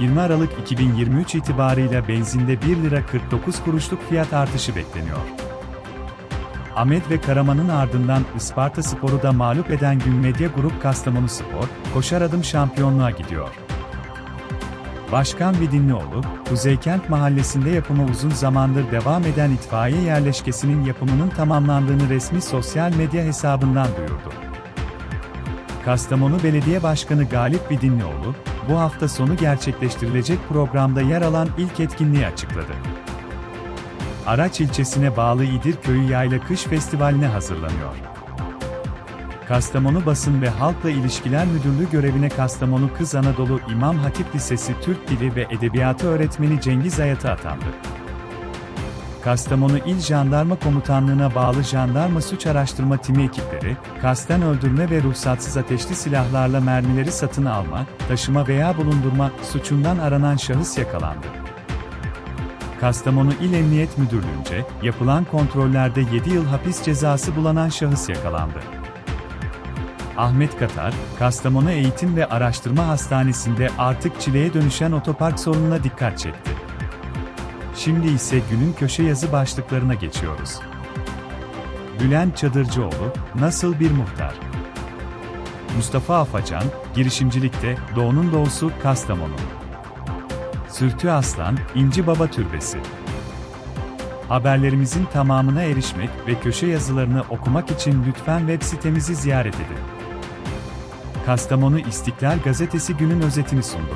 20 Aralık 2023 itibarıyla benzinde 1 lira 49 kuruşluk fiyat artışı bekleniyor. Ahmet ve Karaman'ın ardından Isparta Spor'u da mağlup eden Gün Medya Grup Kastamonu Spor, koşar adım şampiyonluğa gidiyor. Başkan Vidinlioğlu, Kuzeykent Mahallesi'nde yapımı uzun zamandır devam eden itfaiye yerleşkesinin yapımının tamamlandığını resmi sosyal medya hesabından duyurdu. Kastamonu Belediye Başkanı Galip Vidinlioğlu, bu hafta sonu gerçekleştirilecek programda yer alan ilk etkinliği açıkladı. Araç ilçesine bağlı İdir Köyü Yayla Kış Festivali'ne hazırlanıyor. Kastamonu Basın ve Halkla İlişkiler Müdürlüğü görevine Kastamonu Kız Anadolu İmam Hatip Lisesi Türk Dili ve Edebiyatı öğretmeni Cengiz Ayatı atandı. Kastamonu İl Jandarma Komutanlığı'na bağlı Jandarma Suç Araştırma Timi ekipleri, kasten öldürme ve ruhsatsız ateşli silahlarla mermileri satın alma, taşıma veya bulundurma suçundan aranan şahıs yakalandı. Kastamonu İl Emniyet Müdürlüğü'nce, yapılan kontrollerde 7 yıl hapis cezası bulanan şahıs yakalandı. Ahmet Katar, Kastamonu Eğitim ve Araştırma Hastanesi'nde artık çileye dönüşen otopark sorununa dikkat çekti. Şimdi ise günün köşe yazı başlıklarına geçiyoruz. Bülent Çadırcıoğlu, nasıl bir muhtar? Mustafa Afacan, girişimcilikte, Doğu'nun doğusu Kastamonu. Sürtü Aslan, İnci Baba Türbesi. Haberlerimizin tamamına erişmek ve köşe yazılarını okumak için lütfen web sitemizi ziyaret edin. Kastamonu İstiklal Gazetesi günün özetini sundu.